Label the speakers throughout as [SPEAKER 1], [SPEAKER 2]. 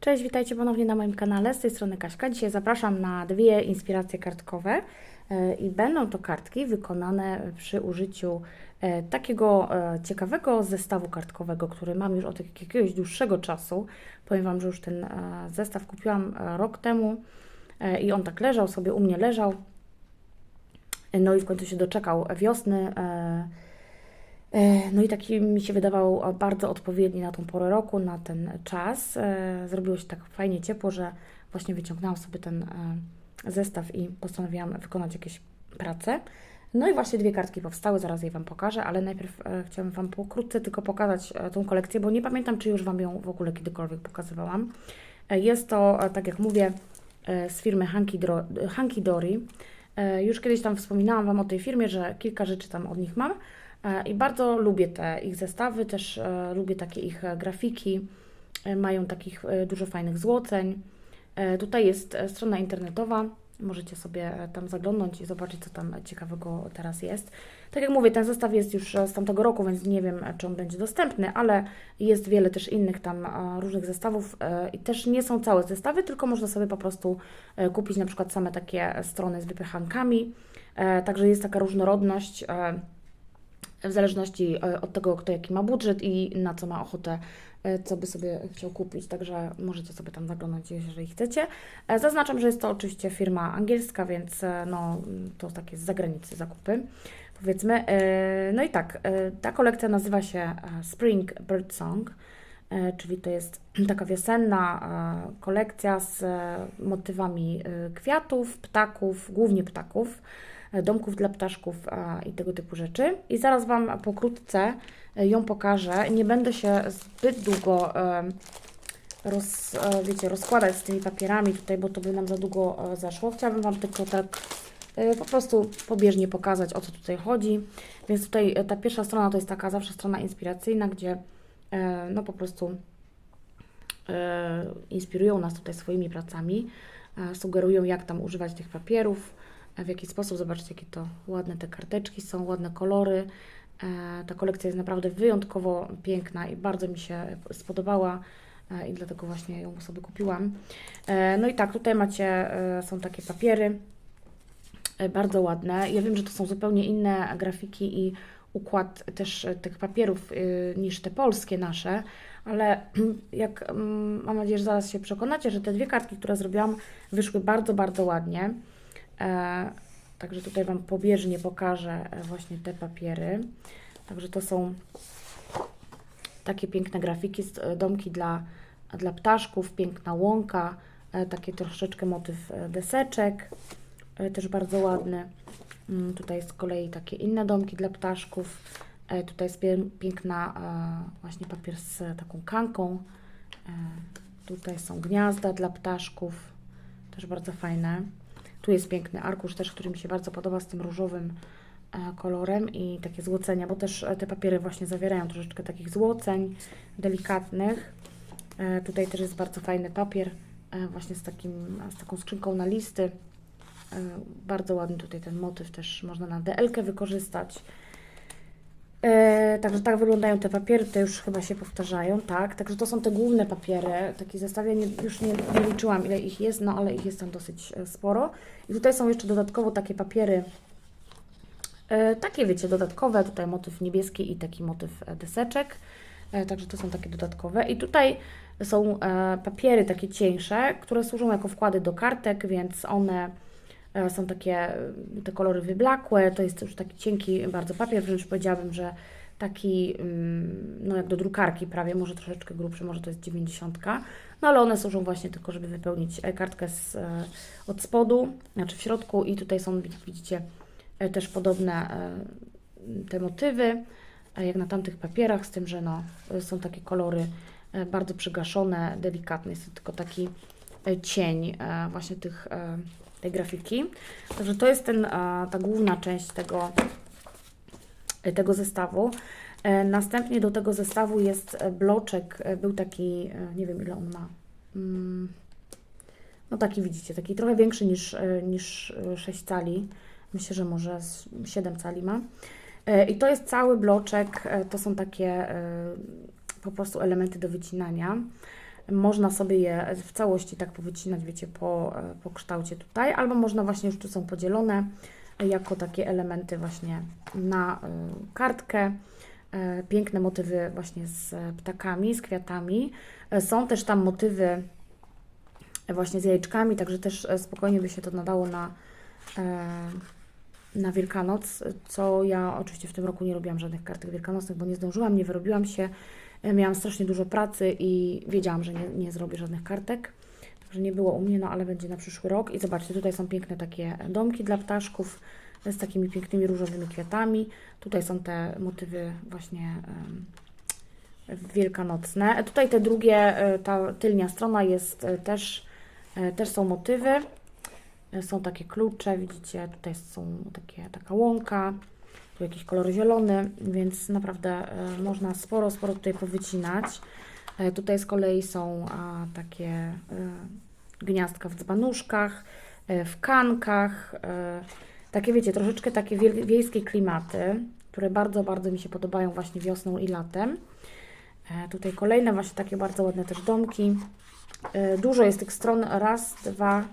[SPEAKER 1] Cześć, witajcie ponownie na moim kanale. Z tej strony Kaśka. Dzisiaj zapraszam na dwie inspiracje kartkowe e, i będą to kartki wykonane przy użyciu e, takiego e, ciekawego zestawu kartkowego, który mam już od jakiegoś dłuższego czasu. Powiem Wam, że już ten zestaw kupiłam rok temu i on tak leżał sobie, u mnie leżał. No i w końcu się doczekał wiosny. E, No i taki mi się wydawał bardzo odpowiedni na tą porę roku, na ten czas. E, Zrobiło się tak fajnie ciepło, że właśnie wyciągnęłam sobie ten e, zestaw i postanowiłam wykonać jakieś prace. No i właśnie dwie kartki powstały, zaraz je Wam pokażę, ale najpierw chciałam Wam pokrótce tylko pokazać tą kolekcję, bo nie pamiętam, czy już Wam ją w ogóle kiedykolwiek pokazywałam. Jest to, tak jak mówię, z firmy Hanky Dory. Już kiedyś tam wspominałam Wam o tej firmie, że kilka rzeczy tam od nich mam. E, I bardzo lubię te ich zestawy, też e, lubię takie ich e, grafiki. Mają takich dużo fajnych złoceń. Tutaj jest strona internetowa. Możecie sobie tam zaglądnąć i zobaczyć, co tam ciekawego teraz jest. Tak jak mówię, ten zestaw jest już z tamtego roku, więc nie wiem, czy on będzie dostępny, ale jest wiele też innych tam różnych zestawów i też nie są całe zestawy, tylko można sobie po prostu kupić na przykład same takie strony z wypychankami. Także jest taka różnorodność. W zależności e, od tego, kto jaki ma budżet i na co ma ochotę, e, co by sobie chciał kupić. Także możecie sobie tam zaglądać, jeżeli chcecie. E, Zaznaczam, że jest to oczywiście firma angielska, więc no, to takie z zagranicy zakupy, powiedzmy. No i tak, ta kolekcja nazywa się Spring Bird Song, czyli to jest taka wiosenna kolekcja z motywami kwiatów, ptaków, głównie ptaków domków dla ptaszków i tego typu rzeczy. I zaraz Wam pokrótce e, ją pokażę. Nie będę się zbyt długo e, roz, e, wiecie, rozkładać z tymi papierami tutaj, bo to by nam za długo e, zaszło. Chciałabym Wam tylko tak e, po prostu pobieżnie pokazać, o co tutaj chodzi. Więc tutaj e, ta pierwsza strona to jest taka zawsze strona inspiracyjna, gdzie e, no po prostu e, inspirują nas tutaj swoimi pracami, e, sugerują jak tam używać tych papierów, e, w jaki sposób. Zobaczcie, jakie to ładne te karteczki są, ładne kolory. E, Ta kolekcja jest naprawdę wyjątkowo piękna i bardzo mi się spodobała e, i dlatego właśnie ją sobie kupiłam. E, No i tak, tutaj macie, są takie papiery, bardzo ładne. Ja wiem, że to są zupełnie inne grafiki i układ też tych papierów niż te polskie nasze, ale jak mm, mam nadzieję, że zaraz się przekonacie, że te dwie kartki, które zrobiłam, wyszły bardzo, bardzo ładnie. E, Także tutaj Wam pobieżnie pokażę e, właśnie te papiery. Także to są takie piękne grafiki, e, domki dla, dla ptaszków, piękna łąka, takie troszeczkę motyw deseczek, też bardzo ładny. Mm, Tutaj z kolei takie inne domki dla ptaszków. Tutaj jest pię- piękna właśnie papier z taką kanką. Tutaj są gniazda dla ptaszków, też bardzo fajne. Tu jest piękny arkusz też, który mi się bardzo podoba z tym różowym e, kolorem i takie złocenia, bo też e, te papiery właśnie zawierają troszeczkę takich złoceń delikatnych. E, Tutaj też jest bardzo fajny papier właśnie z, takim, z taką skrzynką na listy. Bardzo ładny tutaj ten motyw też można na DL-kę wykorzystać. E, także tak wyglądają te papiery, te już chyba się powtarzają, tak. Także to są te główne papiery. Takie zestawy, ja nie, już nie, nie liczyłam ile ich jest, no ale ich jest tam dosyć e, sporo. I tutaj są jeszcze dodatkowo takie papiery, e, takie wiecie, dodatkowe, tutaj motyw niebieski i taki motyw e, deseczek. E, także to są takie dodatkowe. I tutaj są e, papiery takie cieńsze, które służą jako wkłady do kartek, więc one są takie, e, te kolory wyblakłe, to jest już taki cienki bardzo papier, wręcz powiedziałabym, że taki, mm, no jak do drukarki prawie, może troszeczkę grubszy, może to jest 90, no ale one służą właśnie tylko, żeby wypełnić e, kartkę z, e, od spodu, znaczy w środku i tutaj są, jak widzicie, e, też podobne e, te motywy, e, jak na tamtych papierach, z tym, że no, e, są takie kolory e, bardzo przygaszone, delikatne, jest to tylko taki e, cień e, właśnie tych, e, tej grafiki. Także to jest ten, ta główna część tego, e, tego zestawu. E, Następnie do tego zestawu jest e, bloczek, był taki, nie wiem ile on ma, Mm, no taki widzicie, taki trochę większy niż, niż e, 6 cali, myślę, że może z 7 cali ma. I to jest cały bloczek, to są takie po prostu elementy do wycinania. Można sobie je w całości tak powycinać, wiecie, po, e, po kształcie tutaj, albo można właśnie już tu są podzielone jako takie elementy właśnie na e, kartkę. E, Piękne motywy właśnie z ptakami, z kwiatami. Są też tam motywy właśnie z jajeczkami, także też spokojnie by się to nadało na, na Wielkanoc, co ja oczywiście w tym roku nie robiłam żadnych kartek wielkanocnych, bo nie zdążyłam, nie wyrobiłam się, miałam strasznie dużo pracy i wiedziałam, że nie, nie zrobię żadnych kartek, także nie było u mnie, no ale będzie na przyszły rok i zobaczcie, tutaj są piękne takie domki dla ptaszków z takimi pięknymi różowymi kwiatami, tutaj są te motywy właśnie wielkanocne. Tutaj te drugie, e, ta tylnia strona jest e, też, e, też są motywy. E, Są takie klucze, widzicie, tutaj są takie, taka łąka, tu jakiś kolor zielony, więc naprawdę e, można sporo, sporo tutaj powycinać. E, Tutaj z kolei są takie e, gniazdka w dzbanuszkach, w kankach, takie wiecie, troszeczkę takie wiejskie klimaty, które bardzo, bardzo mi się podobają właśnie wiosną i latem. Tutaj kolejne właśnie takie bardzo ładne też domki. Dużo jest tych stron, raz, dwa,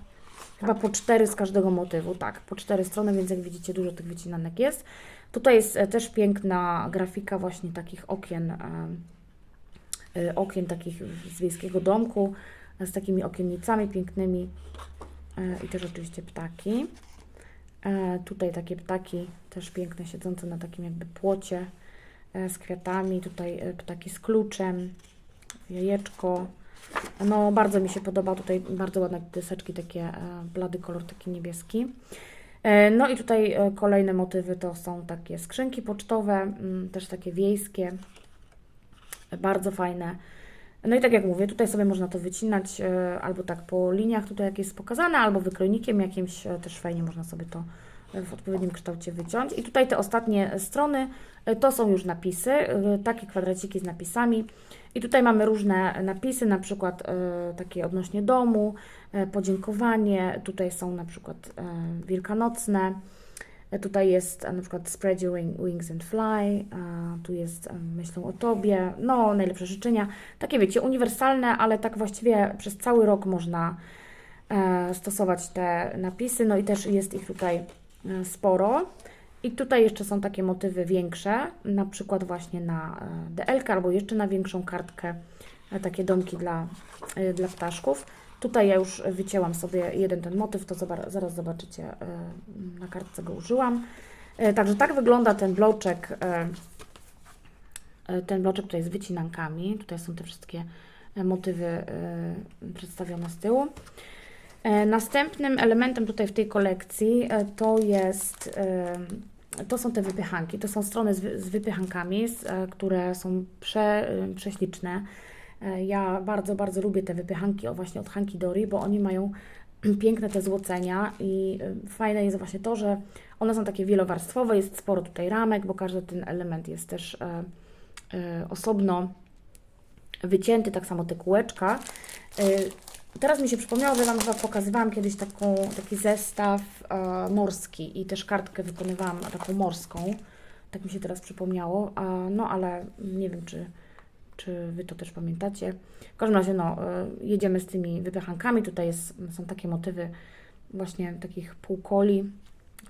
[SPEAKER 1] chyba po cztery z każdego motywu, tak, po cztery strony, więc jak widzicie dużo tych wycinanek jest. Tutaj jest e, też piękna grafika właśnie takich okien, e, e, okien takich z wiejskiego domku, z takimi okiennicami pięknymi i też oczywiście ptaki. Tutaj takie ptaki też piękne, siedzące na takim jakby płocie z kwiatami. Tutaj ptaki z kluczem, jajeczko. No, bardzo mi się podoba. Tutaj bardzo ładne deseczki, takie e, blady kolor, taki niebieski. E, No i tutaj e, kolejne motywy to są takie skrzynki pocztowe, mm, też takie wiejskie, bardzo fajne. No i tak jak mówię, tutaj sobie można to wycinać albo tak po liniach, tutaj jak jest pokazane, albo wykrojnikiem jakimś, też fajnie można sobie to w odpowiednim kształcie wyciąć. I tutaj te ostatnie strony e, to są już napisy, e, takie kwadraciki z napisami. I tutaj mamy różne napisy, na przykład e, takie odnośnie domu, podziękowanie, tutaj są na przykład wielkanocne, tutaj jest na przykład spread your wing- wings and fly, tu jest myślą o Tobie, no najlepsze życzenia, takie wiecie, uniwersalne, ale tak właściwie przez cały rok można stosować te napisy, no i też jest ich tutaj sporo. I tutaj jeszcze są takie motywy większe, na przykład właśnie na e, DL albo jeszcze na większą kartkę, e, takie domki dla, e, dla ptaszków. Tutaj ja już wycięłam sobie jeden ten motyw, to zaraz zobaczycie, na kartce go użyłam. Także tak wygląda ten bloczek, ten bloczek tutaj z wycinankami. Tutaj są te wszystkie motywy przedstawione z tyłu. E, Następnym elementem tutaj w tej kolekcji e, to jest, e, to są te wypychanki. To są strony z, z wypychankami, które są prze, prześliczne. Ja bardzo, bardzo lubię te wypychanki właśnie od Hanki Dory, bo oni mają piękne te złocenia i fajne jest właśnie to, że one są takie wielowarstwowe, jest sporo tutaj ramek, bo każdy ten element jest też osobno wycięty, tak samo te kółeczka. Teraz mi się przypomniało, że Wam chyba pokazywałam kiedyś taką, taki zestaw e, morski i też kartkę wykonywałam taką morską. Tak mi się teraz przypomniało. No ale nie wiem, czy, czy Wy to też pamiętacie. W każdym razie, no, e, jedziemy z tymi wypychankami. Tutaj jest, są takie motywy właśnie takich półkoli,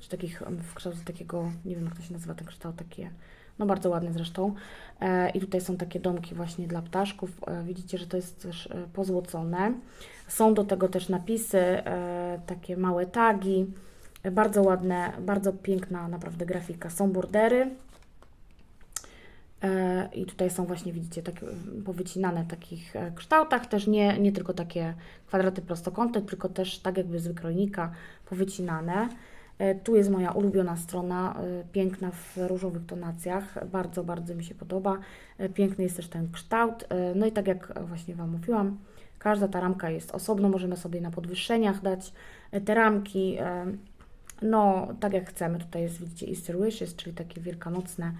[SPEAKER 1] czy takich w kształcie takiego, nie wiem jak to się nazywa ten kształt, takie, no bardzo ładne zresztą. E, I tutaj są takie domki właśnie dla ptaszków. E, widzicie, że to jest też e, pozłocone. Są do tego też napisy, takie małe tagi. Bardzo ładne, bardzo piękna naprawdę grafika. Są bordery. I tutaj są właśnie, widzicie, tak mm, powycinane w takich kształtach, też nie, nie tylko takie kwadraty prostokątne, tylko też tak jakby z wykrojnika powycinane. E, Tu jest moja ulubiona strona, e, piękna w różowych tonacjach, bardzo, bardzo mi się podoba. E, Piękny jest też ten kształt. No i tak jak właśnie Wam mówiłam, każda ta ramka jest osobno, możemy sobie na podwyższeniach dać te ramki, no tak jak chcemy. Tutaj jest, widzicie, Easter Wishes, czyli takie wielkanocne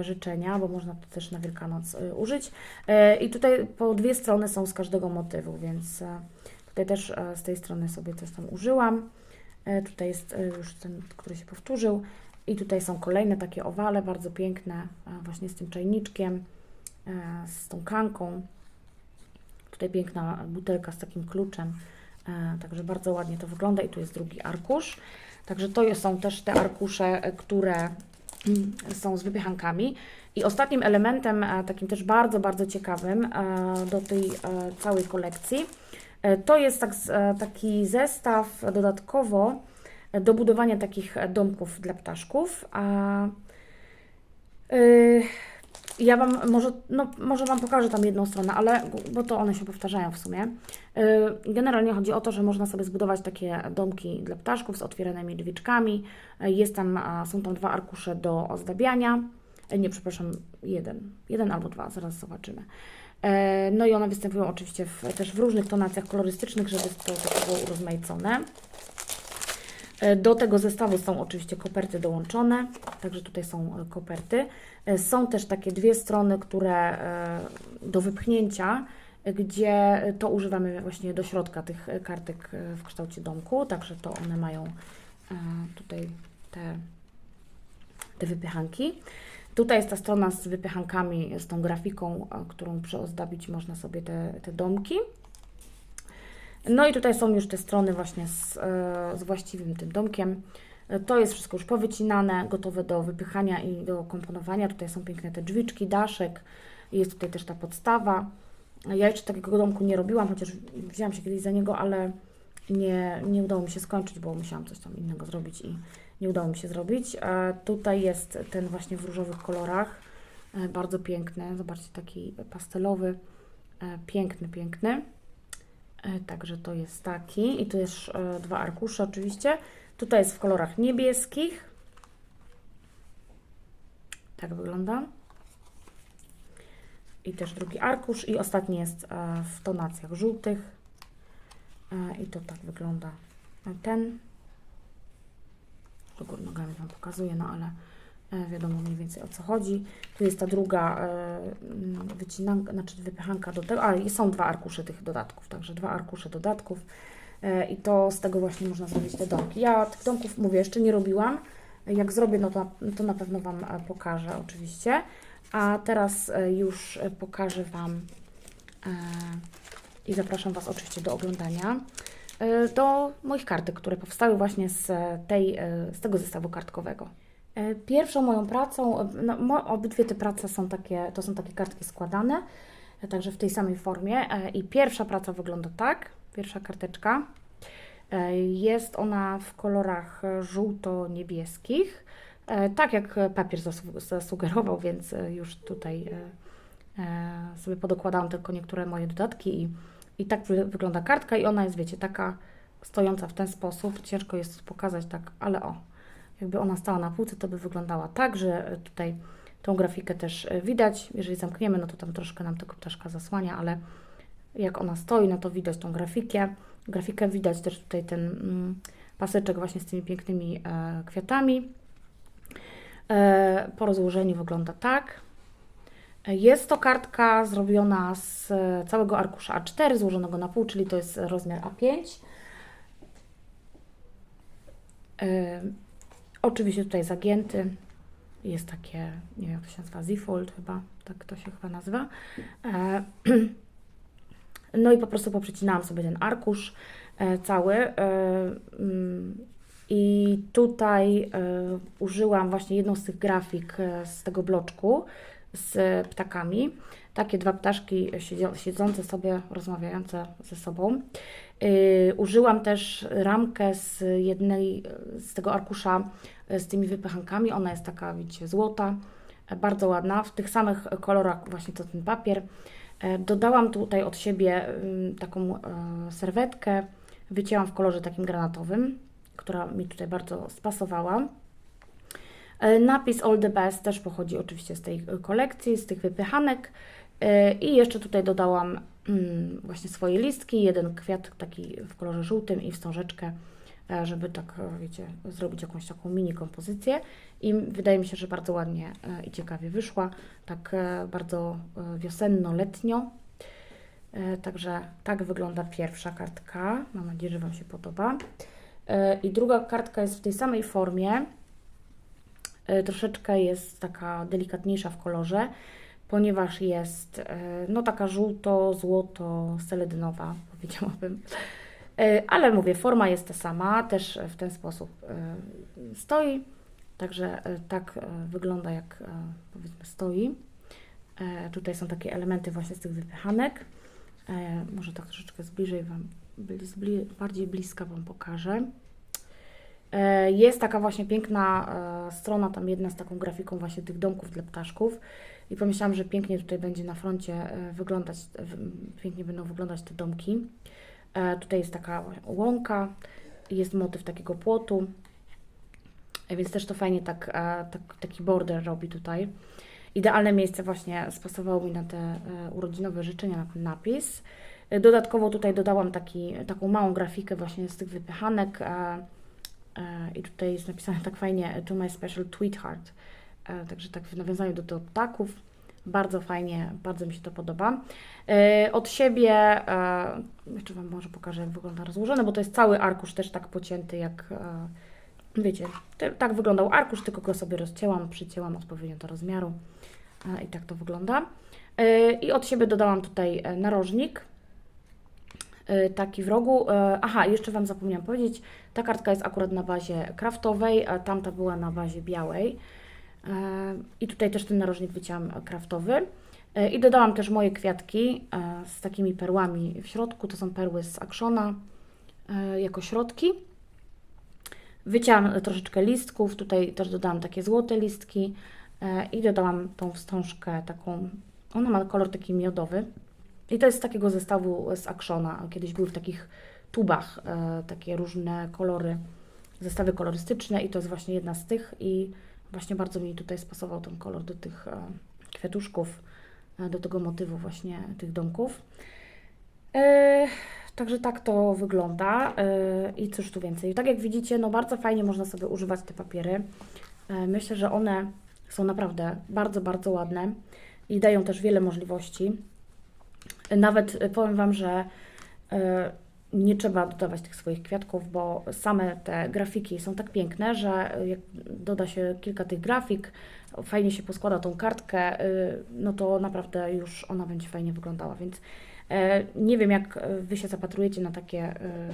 [SPEAKER 1] życzenia, bo można to też na Wielkanoc użyć. I tutaj po dwie strony są z każdego motywu, więc tutaj też z tej strony sobie coś tam użyłam. E, Tutaj jest e, już ten, który się powtórzył. I tutaj są kolejne takie owale, bardzo piękne, e, właśnie z tym czajniczkiem, z tą kanką. Tutaj piękna butelka z takim kluczem, także bardzo ładnie to wygląda i tu jest drugi arkusz. Także to są też te arkusze, które mm, są z wypychankami. I ostatnim elementem, takim też bardzo, bardzo ciekawym do tej całej kolekcji, to jest tak, e, taki zestaw dodatkowo e, do budowania takich e, domków dla ptaszków. A ja Wam może, no, może Wam pokażę tam jedną stronę, ale bo to one się powtarzają w sumie. Generalnie chodzi o to, że można sobie zbudować takie domki dla ptaszków z otwieranymi drzwiczkami. Jest tam, są tam dwa arkusze do ozdabiania. E, Nie, przepraszam, jeden. Jeden albo dwa, zaraz zobaczymy. E, No i one występują oczywiście w, też w różnych tonacjach kolorystycznych, żeby to było urozmaicone. E, Do tego zestawu są oczywiście koperty dołączone, także tutaj są e, koperty. Są też takie dwie strony, które do wypchnięcia, gdzie to używamy właśnie do środka tych kartek w kształcie domku, także to one mają tutaj te, te wypychanki. Tutaj jest ta strona z wypychankami, z tą grafiką, którą przeozdabić można sobie te, te domki. No i tutaj są już te strony właśnie z, e, z właściwym tym domkiem. E, To jest wszystko już powycinane, gotowe do wypychania i do komponowania. Tutaj są piękne te drzwiczki, daszek. Jest tutaj też ta podstawa. Ja jeszcze takiego domku nie robiłam, chociaż wzięłam się kiedyś za niego, ale nie, nie udało mi się skończyć, bo musiałam coś tam innego zrobić i nie udało mi się zrobić. E, Tutaj jest ten właśnie w różowych kolorach. E, Bardzo piękny. Zobaczcie, taki pastelowy. E, Piękny, piękny. E, Także to jest taki. I tu jest dwa arkusze oczywiście. Tutaj jest w kolorach niebieskich. Tak wygląda. I też drugi arkusz. I ostatni jest w tonacjach żółtych. I to tak wygląda ten. Do góry nogami Wam pokazuję, no ale e, wiadomo mniej więcej o co chodzi. Tu jest ta druga e, mm, wycinanka, znaczy wypychanka do tego, a i są dwa arkusze tych dodatków, także dwa arkusze dodatków e, i to z tego właśnie można zrobić te domki. Ja tych domków, mówię, jeszcze nie robiłam. Jak zrobię, no to, to na pewno Wam pokażę oczywiście. A teraz już pokażę Wam i zapraszam Was oczywiście do oglądania do moich kartek, które powstały właśnie z, tej, e, z tego zestawu kartkowego. E, Pierwszą moją pracą, e, no, obydwie te prace są takie, to są takie kartki składane, e, także w tej samej formie. E, I pierwsza praca wygląda tak, pierwsza karteczka. E, Jest ona w kolorach e, żółto-niebieskich, e, tak jak papier zasu- zasugerował, więc e, już tutaj e, e, sobie podokładałam tylko niektóre moje dodatki i, i tak wy- wygląda kartka i ona jest, wiecie, taka stojąca w ten sposób. Ciężko jest pokazać tak, ale o, jakby ona stała na półce, to by wyglądała tak, że e, tutaj tą grafikę też e, widać. Jeżeli zamkniemy, no to tam troszkę nam tego ptaszka zasłania, ale jak ona stoi, no to widać tą grafikę. Grafikę widać też tutaj ten mm, paseczek właśnie z tymi pięknymi e, kwiatami. E, po rozłożeniu wygląda tak. Jest to kartka zrobiona z e, całego arkusza A4, złożonego na pół, czyli to jest rozmiar A5. E, oczywiście tutaj zagięty. Jest takie, nie wiem jak to się nazywa, Z-fold chyba, tak to się chyba nazywa. E, no i po prostu poprzecinałam sobie ten arkusz cały. Mm, I tutaj użyłam właśnie jedną z tych grafik z tego bloczku z ptakami. Takie dwa ptaszki siedzące sobie, rozmawiające ze sobą. Y, Użyłam też ramkę z jednej, z tego arkusza e, z tymi wypychankami. Ona jest taka, widzicie, złota, bardzo ładna, w tych samych kolorach właśnie co ten papier. E, Dodałam tutaj od siebie taką serwetkę, wycięłam w kolorze takim granatowym, która mi tutaj bardzo spasowała. E, Napis All the Best też pochodzi oczywiście z tej e, kolekcji, z tych wypychanek. E, I jeszcze tutaj dodałam mm, właśnie swoje listki, jeden kwiat taki w kolorze żółtym i wstążeczkę, żeby tak, wiecie, zrobić jakąś taką mini kompozycję. I wydaje mi się, że bardzo ładnie i ciekawie wyszła, tak bardzo wiosenno-letnio. Także tak wygląda pierwsza kartka. Mam nadzieję, że Wam się podoba. I druga kartka jest w tej samej formie. E, Troszeczkę jest taka delikatniejsza w kolorze. ponieważ jest e, no taka żółto-złoto-seledynowa, powiedziałabym. E, Ale mówię, forma jest ta sama, też w ten sposób stoi. Także tak wygląda, jak powiedzmy stoi. Tutaj są takie elementy właśnie z tych wypychanek. Może tak troszeczkę zbliżej Wam, bardziej bliska Wam pokażę. E, Jest taka właśnie piękna e, strona, tam jedna z taką grafiką właśnie tych domków dla ptaszków. I pomyślałam, że pięknie tutaj będzie na froncie e, wyglądać, pięknie będą wyglądać te domki. Tutaj jest taka łąka, jest motyw takiego płotu, więc też to fajnie tak, tak, taki border robi tutaj. Idealne miejsce właśnie spasowało mi na te urodzinowe życzenia, na ten napis. Dodatkowo tutaj dodałam taki, taką małą grafikę właśnie z tych wypychanek i tutaj jest napisane tak fajnie to my special tweetheart. E, Także tak w nawiązaniu do tych ptaków. Bardzo fajnie, bardzo mi się to podoba. E, Od siebie, e, jeszcze Wam może pokażę, jak wygląda rozłożone, bo to jest cały arkusz też tak pocięty, jak e, wiecie, tak wyglądał arkusz, tylko go sobie rozcięłam, przycięłam odpowiednio do rozmiaru E, i tak to wygląda. E, I od siebie dodałam tutaj e, narożnik, e, taki w rogu. E, Aha, jeszcze Wam zapomniałam powiedzieć, ta kartka jest akurat na bazie kraftowej, a tamta była na bazie białej. E, I tutaj też ten narożnik wycięłam e, kraftowy. E, I dodałam też moje kwiatki z takimi perłami w środku. To są perły z Actiona jako środki. Wycięłam e, troszeczkę listków. Tutaj też dodałam takie złote listki i dodałam tą wstążkę taką. Ona ma kolor taki miodowy. I to jest z takiego zestawu z Actiona. Kiedyś były w takich tubach e, takie różne kolory, zestawy kolorystyczne i to jest właśnie jedna z tych i właśnie bardzo mi tutaj spasował ten kolor do tych e, kwiatuszków, e, do tego motywu właśnie tych domków. E, Także tak to wygląda. E, I cóż tu więcej. Tak jak widzicie, no bardzo fajnie można sobie używać te papiery. E, Myślę, że one są naprawdę bardzo, bardzo ładne i dają też wiele możliwości. E, Nawet e, powiem Wam, że e, nie trzeba dodawać tych swoich kwiatków, bo same te grafiki są tak piękne, że jak doda się kilka tych grafik, fajnie się poskłada tą kartkę, no to naprawdę już ona będzie fajnie wyglądała, więc e, nie wiem jak e, Wy się zapatrujecie na takie, e,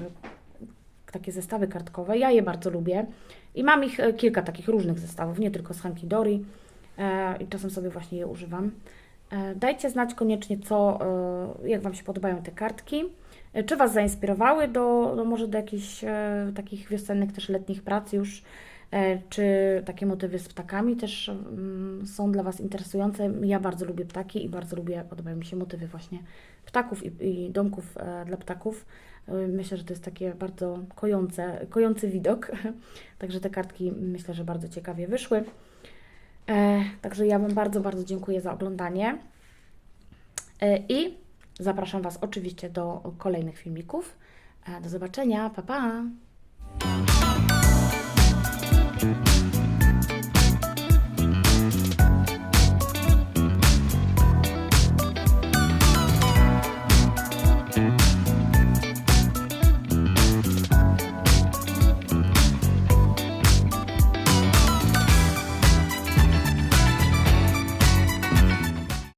[SPEAKER 1] takie zestawy kartkowe, ja je bardzo lubię i mam ich e, kilka takich różnych zestawów, nie tylko z Hanky Dory e, i czasem sobie właśnie je używam. E, Dajcie znać koniecznie, co, e, jak Wam się podobają te kartki. E, Czy Was zainspirowały do, do może do jakichś takich wiosennych, też letnich prac już? Czy takie motywy z ptakami też mm, są dla Was interesujące? Ja bardzo lubię ptaki i bardzo lubię, podobają mi się motywy właśnie ptaków i, i domków dla ptaków. Myślę, że to jest takie bardzo kojące, kojący widok. Także te kartki myślę, że bardzo ciekawie wyszły. E, Także ja Wam bardzo, bardzo dziękuję za oglądanie. E, I zapraszam Was oczywiście do kolejnych filmików. E, Do zobaczenia, pa pa!